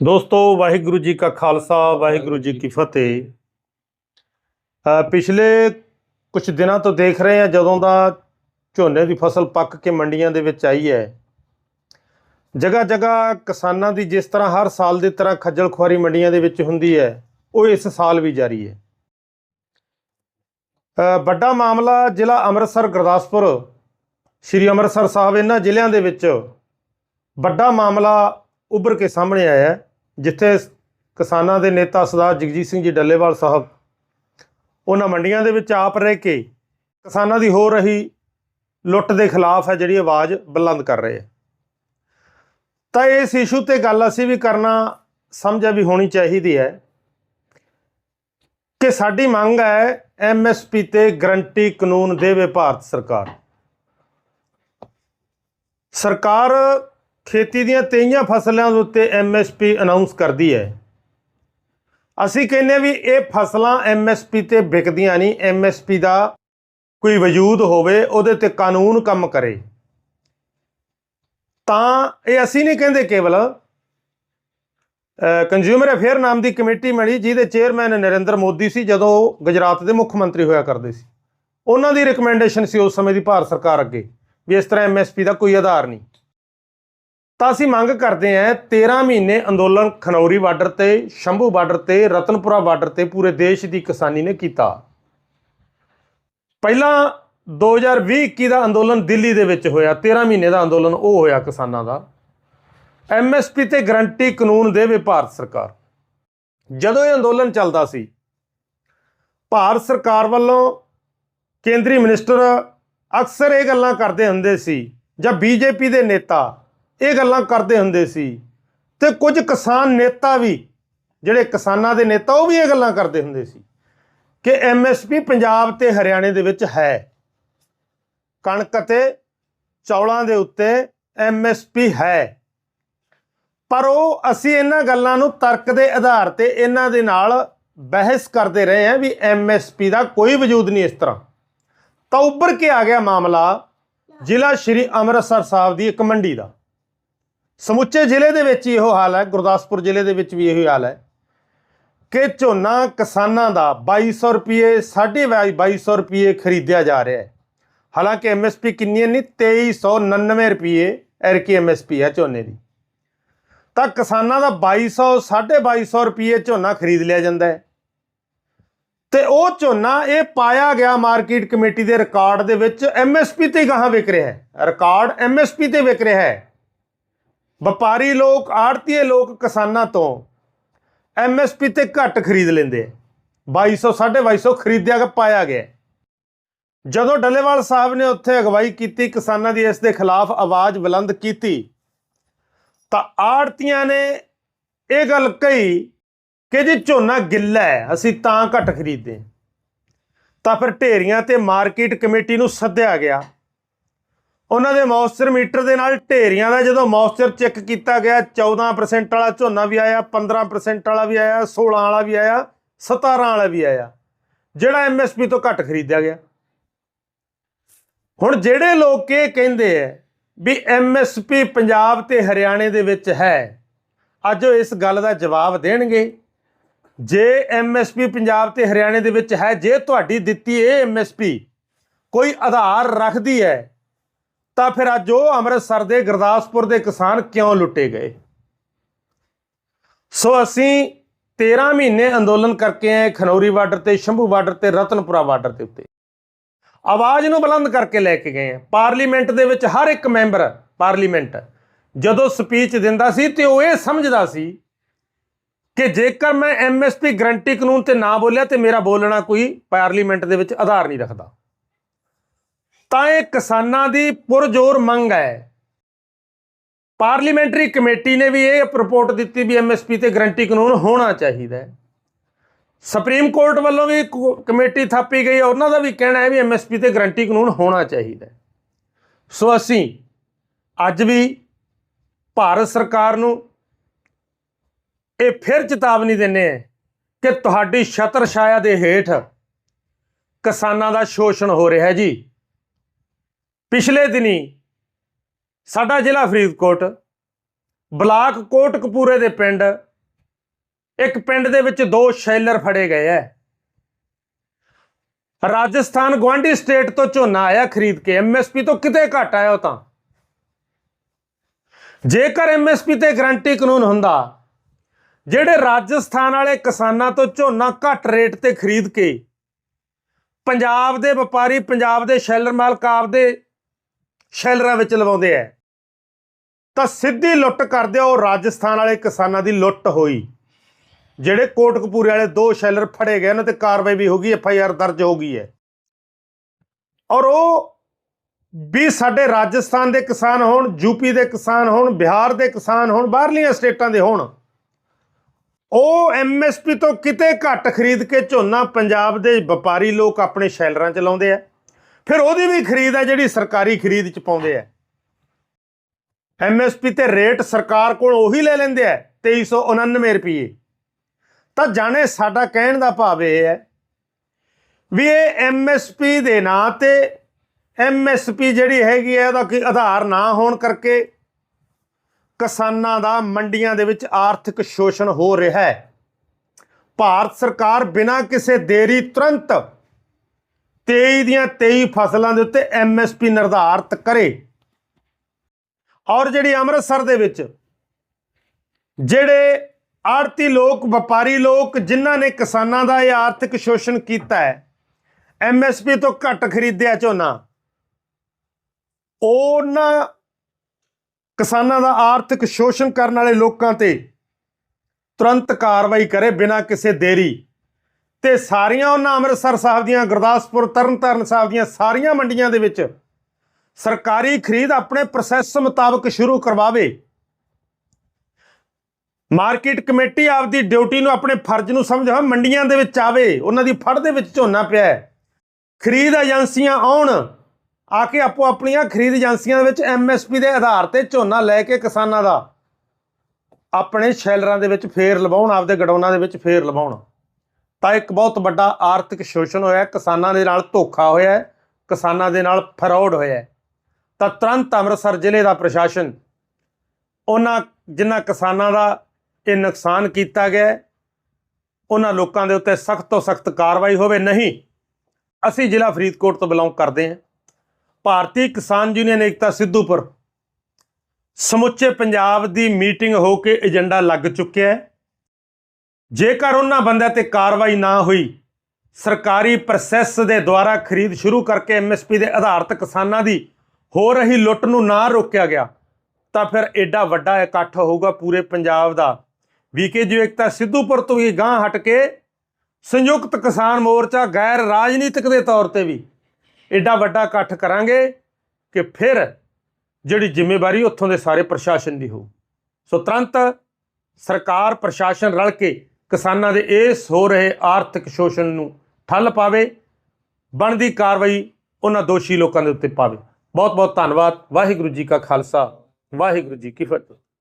ਦੋਸਤੋ ਵਾਹਿਗੁਰੂ ਜੀ ਕਾ ਖਾਲਸਾ ਵਾਹਿਗੁਰੂ ਜੀ ਕੀ ਫਤਿਹ। ਪਿਛਲੇ ਕੁਝ ਦਿਨਾਂ ਤੋਂ ਦੇਖ ਰਹੇ ਹਾਂ ਜਦੋਂ ਦਾ ਝੋਨੇ ਦੀ ਫਸਲ ਪੱਕ ਕੇ ਮੰਡੀਆਂ ਦੇ ਵਿੱਚ ਆਈ ਹੈ। ਜਗ੍ਹਾ ਜਗ੍ਹਾ ਕਿਸਾਨਾਂ ਦੀ ਜਿਸ ਤਰ੍ਹਾਂ ਹਰ ਸਾਲ ਦੀ ਤਰ੍ਹਾਂ ਖੱਜਲ ਖੁਆਰੀ ਮੰਡੀਆਂ ਦੇ ਵਿੱਚ ਹੁੰਦੀ ਹੈ ਉਹ ਇਸ ਸਾਲ ਵੀ ਜਾਰੀ ਹੈ। ਵੱਡਾ ਮਾਮਲਾ ਜ਼ਿਲ੍ਹਾ ਅੰਮ੍ਰਿਤਸਰ ਗੁਰਦਾਸਪੁਰ। ਸ਼੍ਰੀ ਅੰਮ੍ਰਿਤਸਰ ਸਾਹਿਬ ਇਹਨਾਂ ਜ਼ਿਲ੍ਹਿਆਂ ਦੇ ਵਿੱਚ ਵੱਡਾ ਮਾਮਲਾ ਉੱਭਰ ਕੇ ਸਾਹਮਣੇ ਆਇਆ ਹੈ, ਜਿੱਥੇ ਕਿਸਾਨਾਂ ਦੇ ਨੇਤਾ ਸਰਦਾਰ ਜਗਜੀਤ ਸਿੰਘ ਜੀ ਡੱਲੇਵਾਲ ਸਾਹਿਬ, ਉਹਨਾਂ ਮੰਡੀਆਂ ਦੇ ਵਿੱਚ ਆਪ ਰਹਿ ਕੇ ਕਿਸਾਨਾਂ ਦੀ ਹੋ ਰਹੀ ਲੁੱਟ ਦੇ ਖਿਲਾਫ ਹੈ ਜਿਹੜੀ ਆਵਾਜ਼ ਬੁਲੰਦ ਕਰ ਰਹੇ ਹੈ ਤਾਂ ਇਸ ਇਸ਼ੂ ਤੇ ਗੱਲ ਅਸੀਂ ਵੀ ਕਰਨਾ ਸਮਝਿਆ ਵੀ ਹੋਣੀ ਚਾਹੀਦੀ ਹੈ ਕਿ ਸਾਡੀ ਮੰਗ ਹੈ ਐਮਐਸਪੀ ਤੇ ਗਰੰਟੀ ਕਾਨੂੰਨ ਦੇਵੇ ਭਾਰਤ ਸਰਕਾਰ। ਸਰਕਾਰ ਖੇਤੀ ਦੀਆਂ 23 ਫਸਲਾਂ ਦੇ ਉੱਤੇ ਐਮਐਸਪੀ ਅਨਾਉਂਸ ਕਰਦੀ ਹੈ। ਅਸੀਂ ਕਹਿੰਦੇ ਹਾਂ ਵੀ ਇਹ ਫਸਲਾਂ ਐਮਐਸਪੀ ਤੇ ਵਿਕਦੀਆਂ ਨਹੀਂ ਐਮਐਸਪੀ ਦਾ ਕੋਈ ਵਜੂਦ ਹੋਵੇ, ਉਹਦੇ ਤੇ ਕਾਨੂੰਨ ਕੰਮ ਕਰੇ। ਤਾਂ ਇਹ ਅਸੀਂ ਨਹੀਂ ਕਹਿੰਦੇ ਕੇਵਲ ਕੰਜ਼ਿਊਮਰ ਅਫੇਅਰ ਨਾਮ ਦੀ ਕਮੇਟੀ ਬਣੀ, ਜਿਹਦੇ ਚੇਅਰਮੈਨ ਨਰਿੰਦਰ ਮੋਦੀ ਸੀ, ਜਦੋਂ ਗੁਜਰਾਤ ਦੇ ਮੁੱਖ ਮੰਤਰੀ ਹੋਇਆ ਕਰਦੇ ਸੀ। ਉਹਨਾਂ ਦੀ ਰეკਮੈਂਡੇਸ਼ਨ ਸੀ ਉਸ ਸਮੇਂ ਦੀ ਭਾਰਤ ਸਰਕਾਰ ਅੱਗੇ, ਵੀ ਇਸ ਤਰ੍ਹਾਂ ਐਮਐਸਪੀ ਦਾ ਕੋਈ ਆਧਾਰ ਨਹੀਂ। ਤਾਂ ਅਸੀਂ ਮੰਗ ਕਰਦੇ ਹਾਂ 13 ਮਹੀਨੇ ਅੰਦੋਲਨ ਖਨੌਰੀ ਬਾਰਡਰ ਤੇ, ਸ਼ੰਭੂ ਬਾਰਡਰ ਤੇ, ਰਤਨਪੁਰਾ ਬਾਰਡਰ ਤੇ ਪੂਰੇ ਦੇਸ਼ ਦੀ ਕਿਸਾਨੀ ਨੇ ਕੀਤਾ। ਪਹਿਲਾਂ 2020-21 ਦਾ ਅੰਦੋਲਨ ਦਿੱਲੀ ਦੇ ਵਿੱਚ ਹੋਇਆ 13 ਮਹੀਨੇ ਦਾ ਅੰਦੋਲਨ ਉਹ ਹੋਇਆ ਕਿਸਾਨਾਂ ਦਾ। ਐਮਐਸਪੀ ਤੇ ਗਰੰਟੀ ਕਾਨੂੰਨ ਦੇਵੇ ਭਾਰਤ ਸਰਕਾਰ। ਜਦੋਂ ਇਹ ਅੰਦੋਲਨ ਚੱਲਦਾ ਸੀ, ਭਾਰਤ ਸਰਕਾਰ ਵੱਲੋਂ ਕੇਂਦਰੀ ਮਿਨਿਸਟਰ ਅਕਸਰ ਇਹ ਗੱਲਾਂ ਕਰਦੇ ਹੁੰਦੇ ਸੀ, ਜਾਂ ਬੀਜੇਪੀ ਦੇ ਨੇਤਾ ਇਹ ਗੱਲਾਂ ਕਰਦੇ ਹੁੰਦੇ ਸੀ। ਤੇ ਕੁਝ ਕਿਸਾਨ ਨੇਤਾ ਵੀ, ਜਿਹੜੇ ਕਿਸਾਨਾਂ ਦੇ ਨੇਤਾ, ਉਹ ਵੀ ਇਹ ਗੱਲਾਂ ਕਰਦੇ ਹੁੰਦੇ ਸੀ ਕਿ ਐਮਐਸਪੀ ਪੰਜਾਬ ਤੇ ਹਰਿਆਣੇ ਦੇ ਵਿੱਚ ਹੈ। ਕਣਕ ਅਤੇ ਚੌਲਾਂ ਦੇ ਉੱਤੇ ਐਮਐਸਪੀ ਹੈ। ਪਰ ਉਹ ਅਸੀਂ ਇਹਨਾਂ ਗੱਲਾਂ ਨੂੰ ਤਰਕ ਦੇ ਆਧਾਰ ਤੇ ਇਹਨਾਂ ਦੇ ਨਾਲ ਬਹਿਸ ਕਰਦੇ ਰਹੇ ਹਾਂ ਵੀ ਐਮਐਸਪੀ ਦਾ ਕੋਈ ਵਜੂਦ ਨਹੀਂ ਇਸ ਤਰ੍ਹਾਂ। ਤਾਂ ਉੱਭਰ ਕੇ ਆ ਗਿਆ ਮਾਮਲਾ ਜ਼ਿਲ੍ਹਾ ਸ਼੍ਰੀ ਅੰਮ੍ਰਿਤਸਰ ਸਾਹਿਬ ਦੀ ਇੱਕ ਮੰਡੀ ਦਾ। ਸਮੁੱਚੇ ਜ਼ਿਲ੍ਹੇ ਦੇ ਵਿੱਚ ਇਹੋ ਹਾਲ ਹੈ, ਗੁਰਦਾਸਪੁਰ ਜ਼ਿਲ੍ਹੇ ਦੇ ਵਿੱਚ ਵੀ ਇਹੋ ਹਾਲ ਹੈ ਕਿ ਝੋਨਾ ਕਿਸਾਨਾਂ ਦਾ 2200 ਰੁਪਏ 2250 ਰੁਪਏ ਖਰੀਦਿਆ ਜਾ ਰਿਹਾ ਹੈ। ਹਾਲਾਂਕਿ ਐਮਐਸਪੀ ਕਿੰਨੀ ਹੈ ਨਹੀਂ? 2399 ਰੁਪਏ ਐਰਕੀ ਐਮਐਸਪੀ ਹੈ ਝੋਨੇ ਦੀ। ਤਾਂ ਕਿਸਾਨਾਂ ਦਾ 2200 2250 ਰੁਪਏ ਝੋਨਾ ਖਰੀਦ ਲਿਆ ਜਾਂਦਾ ਹੈ। ਤੇ ਉਹ ਝੋਨਾ ਇਹ ਪਾਇਆ ਗਿਆ ਮਾਰਕੀਟ ਕਮੇਟੀ ਦੇ ਰਿਕਾਰਡ ਦੇ ਵਿੱਚ ਐਮਐਸਪੀ ਤੇ ਗਾਹਾਂ ਵਿਕ ਰਿਹਾ ਹੈ। ਰਿਕਾਰਡ ਐਮਐਸਪੀ ਤੇ ਵਿਕ ਰਿਹਾ ਹੈ। ਵਪਾਰੀ ਲੋਕ ਆੜਤੀਏ ਲੋਕ ਕਿਸਾਨਾਂ ਤੋਂ ਐਮਐਸਪੀ ਤੇ ਘੱਟ ਖਰੀਦ ਲੈਂਦੇ ਆ। 2200 2250 ਖਰੀਦਿਆ ਪਾਇਆ ਗਿਆ। ਜਦੋਂ ਡੱਲੇਵਾਲ ਸਾਹਿਬ ਨੇ ਉੱਥੇ ਅਗਵਾਈ ਕੀਤੀ, ਕਿਸਾਨਾਂ ਦੀ ਇਸ ਦੇ ਖਿਲਾਫ ਆਵਾਜ਼ ਬੁਲੰਦ ਕੀਤੀ, ਤਾਂ ਆੜਤੀਆਂ ਨੇ ਇਹ ਗੱਲ ਕਹੀ ਕਿ ਜੇ ਝੋਨਾ ਗਿੱਲਾ ਹੈ, ਅਸੀਂ ਤਾਂ ਘੱਟ ਖਰੀਦਦੇ ਤਾਂ ਫਿਰ ਢੇਰੀਆਂ ਤੇ ਮਾਰਕੀਟ ਕਮੇਟੀ ਨੂੰ ਸੱਦਿਆ ਗਿਆ। ਉਹਨਾਂ ਦੇ ਮੌਇਸਚਰ ਮੀਟਰ ਦੇ ਨਾਲ ਢੇਰੀਆਂ ਦਾ ਜਦੋਂ ਮੌਇਸਚਰ ਚੈੱਕ ਕੀਤਾ ਗਿਆ 14% ਵਾਲਾ ਝੋਨਾ ਵੀ ਆਇਆ 15% ਵਾਲਾ ਵੀ ਆਇਆ 16 ਵਾਲਾ ਵੀ ਆਇਆ 17 ਵਾਲਾ ਵੀ ਆਇਆ, ਜਿਹੜਾ ਐਮਐਸਪੀ ਤੋਂ ਘੱਟ ਖਰੀਦਿਆ ਗਿਆ। ਹੁਣ ਜਿਹੜੇ ਲੋਕ ਇਹ ਕਹਿੰਦੇ ਆ ਵੀ ਐਮਐਸਪੀ ਪੰਜਾਬ ਤੇ ਹਰਿਆਣੇ ਦੇ ਵਿੱਚ ਹੈ, ਅੱਜ ਉਹ ਇਸ ਗੱਲ ਦਾ ਜਵਾਬ ਦੇਣਗੇ। ਜੇ ਐਮਐਸਪੀ ਪੰਜਾਬ ਤੇ ਹਰਿਆਣੇ ਦੇ ਵਿੱਚ ਹੈ, ਜੇ ਤੁਹਾਡੀ ਦਿੱਤੀ ਇਹ ਐਮਐਸਪੀ ਕੋਈ ਆਧਾਰ ਰੱਖਦੀ ਹੈ ਤਾਂ ਫਿਰ ਅੱਜ ਉਹ ਅੰਮ੍ਰਿਤਸਰ ਦੇ ਗੁਰਦਾਸਪੁਰ ਦੇ ਕਿਸਾਨ ਕਿਉਂ ਲੁੱਟੇ ਗਏ? ਸੋ ਅਸੀਂ 13 ਮਹੀਨੇ ਅੰਦੋਲਨ ਕਰਕੇ ਆਏ ਖਨੌਰੀ ਬਾਰਡਰ ਤੇ, ਸ਼ੰਭੂ ਬਾਰਡਰ ਤੇ, ਰਤਨਪੁਰਾ ਬਾਰਡਰ ਦੇ ਉੱਤੇ। ਆਵਾਜ਼ ਨੂੰ ਬੁਲੰਦ ਕਰਕੇ ਲੈ ਕੇ ਗਏ ਆ। ਪਾਰਲੀਮੈਂਟ ਦੇ ਵਿੱਚ ਹਰ ਇੱਕ ਮੈਂਬਰ ਪਾਰਲੀਮੈਂਟ ਜਦੋਂ ਸਪੀਚ ਦਿੰਦਾ ਸੀ ਤੇ ਉਹ ਇਹ ਸਮਝਦਾ ਸੀ ਕਿ ਜੇਕਰ ਮੈਂ ਐਮਐਸਪੀ ਗਰੰਟੀ ਕਾਨੂੰਨ ਤੇ ਨਾ ਬੋਲਿਆ ਤੇ ਮੇਰਾ ਬੋਲਣਾ ਕੋਈ ਪਾਰਲੀਮੈਂਟ ਦੇ ਵਿੱਚ ਆਧਾਰ ਨਹੀਂ ਰੱਖਦਾ। ਤਾਂ ਇਹ ਕਿਸਾਨਾਂ ਦੀ ਪੁਰਜ਼ੋਰ ਮੰਗ ਹੈ। ਪਾਰਲੀਮੈਂਟਰੀ ਕਮੇਟੀ ਨੇ ਵੀ ਇਹ ਰਿਪੋਰਟ ਦਿੱਤੀ ਵੀ ਐਮਐਸਪੀ ਤੇ ਗਰੰਟੀ ਕਾਨੂੰਨ ਹੋਣਾ ਚਾਹੀਦਾ ਹੈ। ਸੁਪਰੀਮ ਕੋਰਟ ਵੱਲੋਂ ਵੀ ਕਮੇਟੀ ਥਾਪੀ ਗਈ ਉਹਨਾਂ ਦਾ ਵੀ ਕਹਿਣਾ ਹੈ ਵੀ ਐਮਐਸਪੀ ਤੇ ਗਰੰਟੀ ਕਾਨੂੰਨ ਹੋਣਾ ਚਾਹੀਦਾ ਸੋ ਅਸੀਂ ਅੱਜ ਵੀ ਭਾਰਤ ਸਰਕਾਰ ਨੂੰ ਇਹ ਫਿਰ ਚੇਤਾਵਨੀ ਦਿੰਨੇ ਆ ਕਿ ਤੁਹਾਡੀ ਛਤਰ ਛਾਇਆ ਦੇ ਹੇਠ ਕਿਸਾਨਾਂ ਦਾ ਸ਼ੋਸ਼ਣ ਹੋ ਰਿਹਾ ਜੀ। ਪਿਛਲੇ ਦਿਨੀ ਸਾਡਾ ਜ਼ਿਲ੍ਹਾ ਫਰੀਦਕੋਟ, ਬਲਾਕ ਕੋਟਕਪੂਰੇ ਦੇ ਪਿੰਡ, ਇੱਕ ਪਿੰਡ ਦੇ ਵਿੱਚ ਦੋ ਸ਼ੈਲਰ ਫੜੇ ਗਏ ਐ। ਰਾਜਸਥਾਨ ਗਵਾਂਢੀ ਸਟੇਟ ਤੋਂ ਝੋਨਾ ਆਇਆ ਖਰੀਦ ਕੇ ਐਮਐਸਪੀ ਤੋਂ ਕਿਤੇ ਘੱਟ ਆਇਆ ਉਹ ਤਾਂ। ਜੇਕਰ ਐਮਐਸਪੀ ਤੇ ਗਰੰਟੀ ਕਾਨੂੰਨ ਹੁੰਦਾ, ਜਿਹੜੇ ਰਾਜਸਥਾਨ ਵਾਲੇ ਕਿਸਾਨਾਂ ਤੋਂ ਝੋਨਾ ਘੱਟ ਰੇਟ ਤੇ ਖਰੀਦ ਕੇ, ਪੰਜਾਬ ਦੇ ਵਪਾਰੀ, ਪੰਜਾਬ ਦੇ ਸ਼ੈਲਰ ਮਾਲਕ ਆਪਦੇ ਸ਼ੈਲਰਾਂ ਵਿੱਚ ਲਵਾਉਂਦੇ ਐ ਤਾਂ ਸਿੱਧੀ ਲੁੱਟ ਕਰਦੇ ਉਹ ਰਾਜਸਥਾਨ ਵਾਲੇ ਕਿਸਾਨਾਂ ਦੀ ਲੁੱਟ ਹੋਈ। ਜਿਹੜੇ ਕੋਟਕਪੂਰੇ ਵਾਲੇ ਦੋ ਸ਼ੈਲਰ ਫੜੇ ਗਏ, ਉਹਨਾਂ ਤੇ ਕਾਰਵਾਈ ਵੀ ਹੋ ਗਈ, ਐਫ ਆਈ ਆਰ ਦਰਜ ਹੋ ਗਈ ਹੈ। ਔਰ ਉਹ ਵੀ ਸਾਡੇ ਰਾਜਸਥਾਨ ਦੇ ਕਿਸਾਨ ਹੋਣ ਯੂਪੀ ਦੇ ਕਿਸਾਨ ਹੋਣ, ਬਿਹਾਰ ਦੇ ਕਿਸਾਨ ਹੋਣ, ਬਾਹਰਲੀਆਂ ਸਟੇਟਾਂ ਦੇ ਹੋਣ। ਉਹ ਐਮਐਸਪੀ ਤੋਂ ਕਿਤੇ ਘੱਟ ਖਰੀਦ ਕੇ ਝੋਨਾ, ਪੰਜਾਬ ਦੇ ਵਪਾਰੀ ਲੋਕ ਆਪਣੇ ਸ਼ੈਲਰਾਂ 'ਚ ਲਾਉਂਦੇ ਆ। ਫਿਰ ਉਹਦੀ ਵੀ ਖਰੀਦ ਹੈ ਜਿਹੜੀ ਸਰਕਾਰੀ ਖਰੀਦ 'ਚ ਪਾਉਂਦੇ ਆ। ਐਮਐਸਪੀ ਤੇ ਰੇਟ ਸਰਕਾਰ ਕੋਲ ਉਹੀ ਲੈ ਲੈਂਦੇ ਆ 2399 ਰੁਪਏ ਤਾਂ ਜਾਣੇ ਸਾਡਾ ਕਹਿਣ ਦਾ ਭਾਵ ਇਹ ਹੈ ਵੀ ਇਹ ਐਮਐਸਪੀ ਦੇ ਨਾਂ ਤੇ ਐਮਐਸਪੀ ਜਿਹੜੀ ਹੈਗੀ ਹੈ ਉਹਦਾ ਕੋਈ ਆਧਾਰ ਨਾ ਹੋਣ ਕਰਕੇ ਕਿਸਾਨਾਂ ਦਾ ਮੰਡੀਆਂ ਦੇ ਵਿੱਚ ਆਰਥਿਕ ਸ਼ੋਸ਼ਣ ਹੋ ਰਿਹਾ ਹੈ। ਭਾਰਤ ਸਰਕਾਰ ਬਿਨਾਂ ਕਿਸੇ ਦੇਰੀ ਤੁਰੰਤ 23 ਦੀਆਂ 23 ਫਸਲਾਂ ਦੇ ਉੱਤੇ ਐਮਐਸਪੀ ਨਿਰਧਾਰਤ ਕਰੇ। ਔਰ ਜਿਹੜੀ ਅੰਮ੍ਰਿਤਸਰ ਦੇ ਵਿੱਚ ਜਿਹੜੇ ਆੜਤੀ ਲੋਕ, ਵਪਾਰੀ ਲੋਕ, ਜਿਨ੍ਹਾਂ ਨੇ ਕਿਸਾਨਾਂ ਦਾ ਇਹ ਆਰਥਿਕ ਸ਼ੋਸ਼ਣ ਕੀਤਾ ਹੈ ਐਮਐਸਪੀ ਤੋਂ ਘੱਟ ਖਰੀਦਿਆ ਝੋਨਾ, ਉਹਨਾਂ ਕਿਸਾਨਾਂ ਦਾ ਆਰਥਿਕ ਸ਼ੋਸ਼ਣ ਕਰਨ ਵਾਲੇ ਲੋਕਾਂ ਤੇ ਤੁਰੰਤ ਕਾਰਵਾਈ ਕਰੇ ਬਿਨਾਂ ਕਿਸੇ ਦੇਰੀ। ਤੇ ਸਾਰੀਆਂ ਉਹਨਾਂ ਅੰਮ੍ਰਿਤਸਰ ਸਾਹਿਬ ਦੀਆਂ, ਗੁਰਦਾਸਪੁਰ, ਤਰਨਤਾਰਨ ਸਾਹਿਬ ਦੀਆਂ ਸਾਰੀਆਂ ਮੰਡੀਆਂ ਦੇ ਵਿੱਚ ਸਰਕਾਰੀ ਖਰੀਦ ਆਪਣੇ ਪ੍ਰੋਸੈਸ ਮੁਤਾਬਕ ਸ਼ੁਰੂ ਕਰਵਾਵੇ। ਮਾਰਕੀਟ ਕਮੇਟੀ ਆਪਦੀ ਡਿਊਟੀ ਨੂੰ ਆਪਣੇ ਫਰਜ਼ ਨੂੰ ਸਮਝਾ ਮੰਡੀਆਂ ਦੇ ਵਿੱਚ ਆਵੇ, ਉਹਨਾਂ ਦੀ ਫੜ ਦੇ ਵਿੱਚ ਝੋਨਾ ਪਿਆ ਹੈ। ਖਰੀਦ ਏਜੰਸੀਆਂ ਆਉਣ, ਆ ਕੇ ਆਪੋ ਆਪਣੀਆਂ ਖਰੀਦ ਏਜੰਸੀਆਂ ਦੇ ਵਿੱਚ ਐਮਐਸਪੀ ਦੇ ਆਧਾਰ ਤੇ ਝੋਨਾ ਲੈ ਕੇ ਕਿਸਾਨਾਂ ਦਾ ਆਪਣੇ ਸ਼ੈਲਰਾਂ ਦੇ ਵਿੱਚ ਫੇਰ ਲਵਾਉਣ, ਆਪਦੇ ਗਡਾਊਨਾਂ ਦੇ ਵਿੱਚ ਫੇਰ ਲਵਾਉਣ। ਤਾਂ ਇੱਕ ਬਹੁਤ ਵੱਡਾ ਆਰਥਿਕ ਸ਼ੋਸ਼ਣ ਹੋਇਆ ਕਿਸਾਨਾਂ ਦੇ ਨਾਲ ਧੋਖਾ ਹੋਇਆ ਕਿਸਾਨਾਂ ਦੇ ਨਾਲ ਫਰਾਡ ਹੋਇਆ ਤਾਂ ਤੁਰੰਤ ਅੰਮ੍ਰਿਤਸਰ ਜ਼ਿਲ੍ਹੇ ਦਾ ਪ੍ਰਸ਼ਾਸਨ ਉਹਨਾਂ ਜਿਨ੍ਹਾਂ ਕਿਸਾਨਾਂ ਦਾ ਇਹ ਨੁਕਸਾਨ ਕੀਤਾ ਗਿਆ ਉਹਨਾਂ ਲੋਕਾਂ ਦੇ ਉੱਤੇ ਸਖਤ ਤੋਂ ਸਖਤ ਕਾਰਵਾਈ ਹੋਵੇ, ਨਹੀਂ, ਅਸੀਂ ਜ਼ਿਲ੍ਹਾ ਫਰੀਦਕੋਟ ਤੋਂ ਬਿਲੋਂਗ ਕਰਦੇ ਹਾਂ। ਭਾਰਤੀ ਕਿਸਾਨ ਯੂਨੀਅਨ ਏਕਤਾ ਸਿੱਧੂਪੁਰ ਸਮੁੱਚੇ ਪੰਜਾਬ ਦੀ ਮੀਟਿੰਗ ਹੋ ਕੇ ਏਜੰਡਾ ਲੱਗ ਚੁੱਕਿਆ ਹੈ। ਜੇਕਰ ਉਹਨਾਂ ਬੰਦਿਆਂ ਤੇ ਕਾਰਵਾਈ ਨਾ ਹੋਈ, ਸਰਕਾਰੀ ਪ੍ਰੋਸੈਸ ਦੇ ਦੁਆਰਾ ਖਰੀਦ ਸ਼ੁਰੂ ਕਰਕੇ ਐਮਐਸਪੀ ਦੇ ਆਧਾਰਤ ਕਿਸਾਨਾਂ ਦੀ ਹੋ ਰਹੀ ਲੁੱਟ ਨੂੰ ਨਾ ਰੋਕਿਆ ਗਿਆ, ਤਾਂ ਫਿਰ ਐਡਾ ਵੱਡਾ ਇਕੱਠ ਹੋਊਗਾ ਪੂਰੇ ਪੰਜਾਬ ਦਾ। ਵੀਕੇ ਜੀ ਏਕਤਾ ਸਿੱਧੂਪੁਰ ਤੋਂ ਵੀ ਗਾਂਹ ਹਟ ਕੇ ਸੰਯੁਕਤ ਕਿਸਾਨ ਮੋਰਚਾ ਗੈਰ ਰਾਜਨੀਤਿਕ ਦੇ ਤੌਰ ਤੇ ਵੀ ਐਡਾ ਵੱਡਾ ਇਕੱਠ ਕਰਾਂਗੇ ਕਿ ਫਿਰ ਜਿਹੜੀ ਜ਼ਿੰਮੇਵਾਰੀ ਉੱਥੋਂ ਦੇ ਸਾਰੇ ਪ੍ਰਸ਼ਾਸਨ ਦੀ ਹੋਊ। ਸੋ ਤੁਰੰਤ ਸਰਕਾਰ, ਪ੍ਰਸ਼ਾਸਨ ਰਲ ਕੇ ਕਿਸਾਨਾਂ ਦੇ ਇਸ ਹੋ ਰਹੇ ਆਰਥਿਕ ਸ਼ੋਸ਼ਣ ਨੂੰ ਠੱਲ ਪਾਵੇ, ਬਣਦੀ ਕਾਰਵਾਈ ਉਹਨਾਂ ਦੋਸ਼ੀ ਲੋਕਾਂ ਦੇ ਉੱਤੇ ਪਾਵੇ। ਬਹੁਤ ਬਹੁਤ ਧੰਨਵਾਦ। ਵਾਹਿਗੁਰੂ ਜੀ ਕਾ ਖਾਲਸਾ, ਵਾਹਿਗੁਰੂ ਜੀ ਕੀ ਫਤਿਹ।